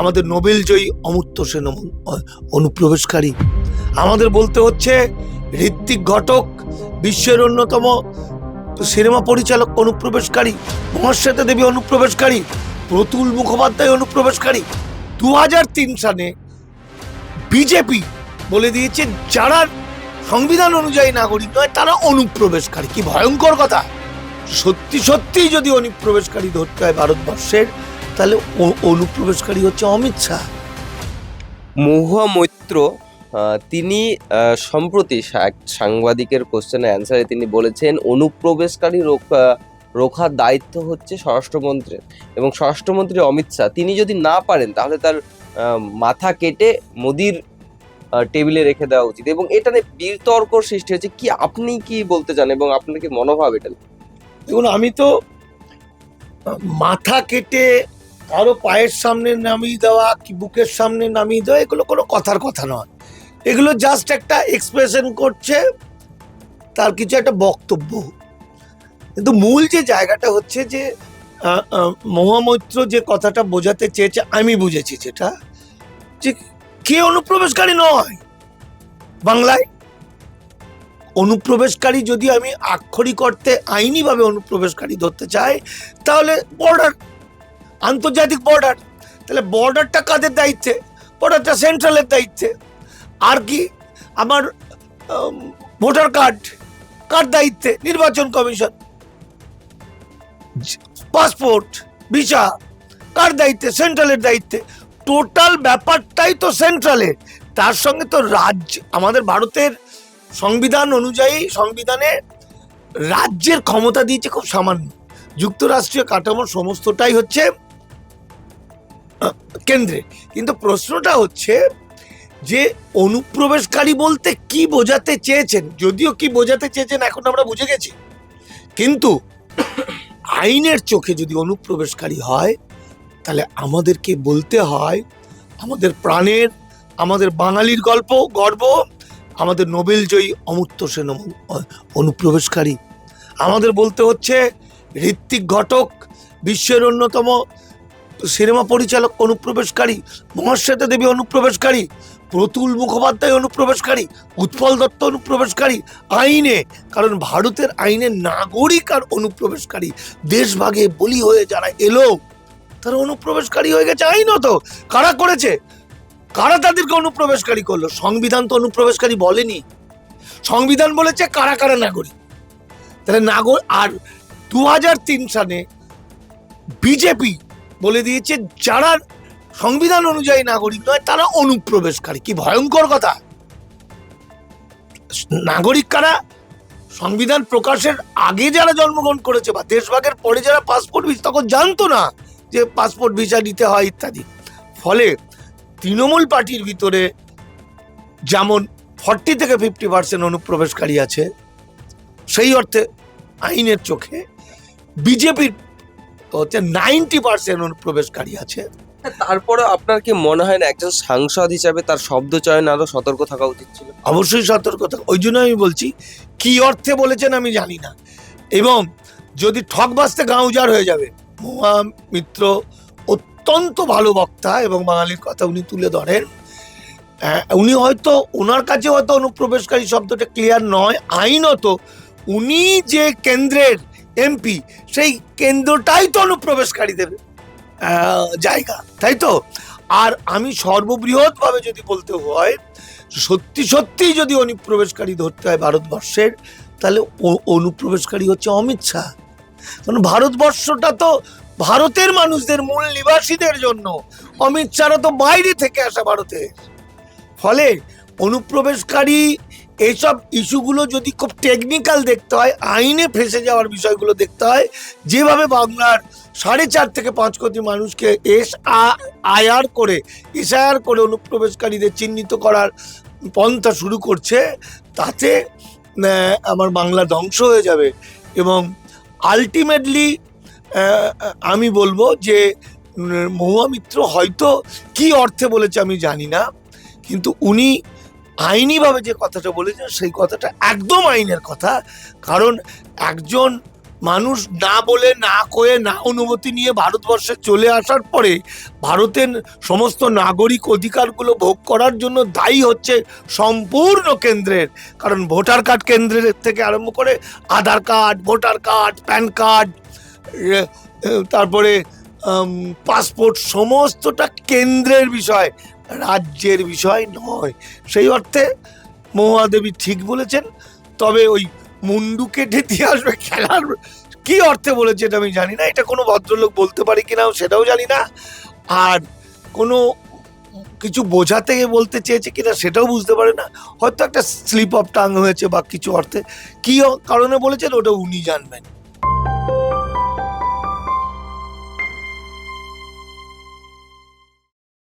আমাদের নোবেল জয়ী অমূর্ত সেন অনুপ্রবেশকারী। আমাদের বলতে হচ্ছে ঋত্বিক ঘটক, বিশ্বের অন্যতম সিনেমা পরিচালক, অনুপ্রবেশকারী, মহাশ্বেতা দেবী অনুপ্রবেশকারী, প্রতুল মুখোপাধ্যায় অনুপ্রবেশকারী। দু তিন সালে বিজেপি বলে দিয়েছে, যারা সংবিধান অনুযায়ী নাগরিক নয়, তারা অনুপ্রবেশকারী। কি ভয়ঙ্কর কথা। সত্যি সত্যি যদি অনুপ্রবেশকারী ধরতে হয় ভারতবর্ষের তাহলে অনুপ্রবেশকারী হচ্ছে অমিত শাহ। মহুয়া মৈত্র তিনি সম্প্রতি এক সাংবাদিকের কোশ্চেনের অ্যান্সারে তিনি বলেছেন অনুপ্রবেশকারী রোকা রোখার দায়িত্ব হচ্ছে স্বরাষ্ট্রমন্ত্রীর এবং স্বরাষ্ট্রমন্ত্রী অমিত শাহ। তিনি যদি না পারেন তাহলে তার মাথা কেটে মোদির টেবিলে রেখে দেওয়া উচিত এবং এটা নিয়ে বিতর্ক সৃষ্টি হয়েছে। কি আপনি কি বলতে চান এবং আপনার কি মনোভাব এটা দেখুন আমি তো মাথা কেটে কারও পায়ের সামনে নামিয়ে দেওয়া, কি বুকের সামনে নামিয়ে দেওয়া, এগুলো কোনো কথার কথা নয়। এগুলো জাস্ট একটা এক্সপ্রেশন করছে, তার কিছু একটা বক্তব্য। কিন্তু মূল যে জায়গাটা হচ্ছে যে মহামৈত্র যে কথাটা বোঝাতে চেয়েছে, আমি বুঝেছি যেটা, যে কে অনুপ্রবেশকারী নয়? বাংলায় অনুপ্রবেশকারী যদি আমি আক্ষরিক অর্থে আইনিভাবে অনুপ্রবেশকারী ধরতে চাই, তাহলে বর্ডার আন্তর্জাতিক বর্ডার তাহলে বর্ডারটা কাদের দায়িত্বে? বর্ডারটা সেন্ট্রালের দায়িত্বে। আর কি আমার ভোটার কার্ড কার দায়িত্বে? নির্বাচন কমিশন। পাসপোর্ট ভিসা কার দায়িত্বে? সেন্ট্রালের দায়িত্বে। টোটাল ব্যাপারটাই তো সেন্ট্রালের তার সঙ্গে তো রাজ্য, আমাদের ভারতের সংবিধান অনুযায়ী সংবিধানে রাজ্যের ক্ষমতা দিয়েছে খুব সামান্য। যুক্তরাষ্ট্রীয় কাঠামোর সমস্তটাই হচ্ছে কেন্দ্রে। কিন্তু প্রশ্নটা হচ্ছে যে অনুপ্রবেশকারী বলতে কি বোঝাতে চেয়েছেন? যদিও কি বোঝাতে চেয়েছেন এখন আমরা বুঝে গেছি। কিন্তু আইনের চোখে যদি অনুপ্রবেশকারী হয়, তাহলে আমাদেরকে বলতে হয়, আমাদের প্রাণের, আমাদের বাঙালির গল্প, গর্ব, আমাদের নোবেল জয়ী অমূর্ত সেন অনুপ্রবেশকারী। আমাদের বলতে হচ্ছে ঋত্বিক ঘটক বিশ্বের অন্যতম সিনেমা পরিচালক অনুপ্রবেশকারী মহাশ্বেতা দেবী অনুপ্রবেশকারী, প্রতুল মুখোপাধ্যায় অনুপ্রবেশকারী, উৎপল দত্ত অনুপ্রবেশকারী আইনে, কারণ ভারতের আইনে নাগরিক আর অনুপ্রবেশকারী, দেশভাগে বলি হয়ে যারা এলো, তারা অনুপ্রবেশকারী হয়ে গেছে আইনত। কারা করেছে? কারা তাদেরকে অনুপ্রবেশকারী করল? সংবিধান তো অনুপ্রবেশকারী বলেনি। সংবিধান বলেছে কারা কারা নাগরিক। তাহলে নাগর আর দু হাজার তিন সালে বিজেপি বলে দিয়েছে, যারা সংবিধান অনুযায়ী নাগরিক নয়, তারা অনুপ্রবেশকারী। কি ভয়ঙ্কর কথা! নাগরিক কারা? সংবিধান প্রকাশের আগে যারা জন্মগ্রহণ করেছে বা দেশভাগের পরে যারা পাসপোর্ট ভিসা, তখন জানতো না যে পাসপোর্ট ভিসা নিতে হয় ইত্যাদি। ফলে তৃণমূল পার্টির ভিতরে যেমন ফর্টি থেকে ফিফটি পার্সেন্ট অনুপ্রবেশকারী আছে, সেই অর্থে আইনের চোখে বিজেপির হচ্ছে নাইনটি পার্সেন্ট অনুপ্রবেশকারী আছে। তারপরে আপনার কি মনে হয় না একজন সাংসদ হিসাবে তার শব্দ চয়ন আরও সতর্ক থাকা উচিত ছিল? অবশ্যই সতর্কতা ওই জন্য আমি বলছি কি অর্থে বলেছেন আমি জানি না। এবং যদি ঠক বাঁচতে গাঁ উজাড় হয়ে যাবে মহা মিত্র অত্যন্ত ভালো বক্তা এবং বাঙালির কথা উনি তুলে ধরেন। আহ, উনি হয়তো ওনার কাছে হয়তো অনুপ্রবেশকারী শব্দটা ক্লিয়ার নয় আইনত উনি যে কেন্দ্রের এমপি সেই কেন্দ্রটাই তো অনুপ্রবেশকারীদের জায়গা, তাই তো? আর আমি সর্ববৃহৎভাবে যদি বলতে হয়, সত্যি সত্যি যদি অনুপ্রবেশকারী ধরতে হয় ভারতবর্ষের, তাহলে অনুপ্রবেশকারী হচ্ছে অমিত শাহ। কারণ ভারতবর্ষটা তো ভারতের মানুষদের মূল নিবাসীদের জন্য, অমিত শাহরা তো বাইরে থেকে আসা ভারতের ফলে অনুপ্রবেশকারী এইসব ইস্যুগুলো যদি খুব টেকনিক্যাল দেখতে হয়, আইনে ফেসে যাওয়ার বিষয়গুলো দেখতে হয়, যেভাবে বাংলার সাড়ে চার থেকে পাঁচ কোটি মানুষকে এস আয়ার করে এসআইআর করে অনুপ্রবেশকারীদের চিহ্নিত করার পন্থা শুরু করছে, তাতে আমার বাংলা ধ্বংস হয়ে যাবে। এবং আলটিমেটলি আমি বলব যে মহুয়া মিত্র হয়তো কি অর্থে বলেছে আমি জানি না, কিন্তু উনি আইনিভাবে যে কথাটা বলেছেন, সেই কথাটা একদম আইনের কথা। কারণ একজন মানুষ না বলে, না কয়ে, না অনুমতি নিয়ে ভারতবর্ষে চলে আসার পরে ভারতের সমস্ত নাগরিক অধিকারগুলো ভোগ করার জন্য দায়ী হচ্ছে সম্পূর্ণ কেন্দ্রের। কারণ ভোটার কার্ড কেন্দ্রের থেকে আরম্ভ করে Aadhaar card, voter card, PAN card তারপরে পাসপোর্ট, সমস্তটা কেন্দ্রের বিষয়। রাজ্যের বিষয় নয়। সেই অর্থে মহাদেবী ঠিক বলেছেন, তবে ওই মুন্ডু কেটে দিয়ে আসবে খেলার কি অর্থে বলেছে এটা আমি জানি না। এটা কোনো ভদ্রলোক বলতে পারে কিনা সেটাও জানি না। আর কোনো কিছু বোঝাতে বলতে চেয়েছে কিনা সেটাও বুঝতে পারে না। হয়তো একটা স্লিপ অফ টাং হয়েছে বা কিছু অর্থে। কি কারণে বলেছেন ওটা উনি জানবেন।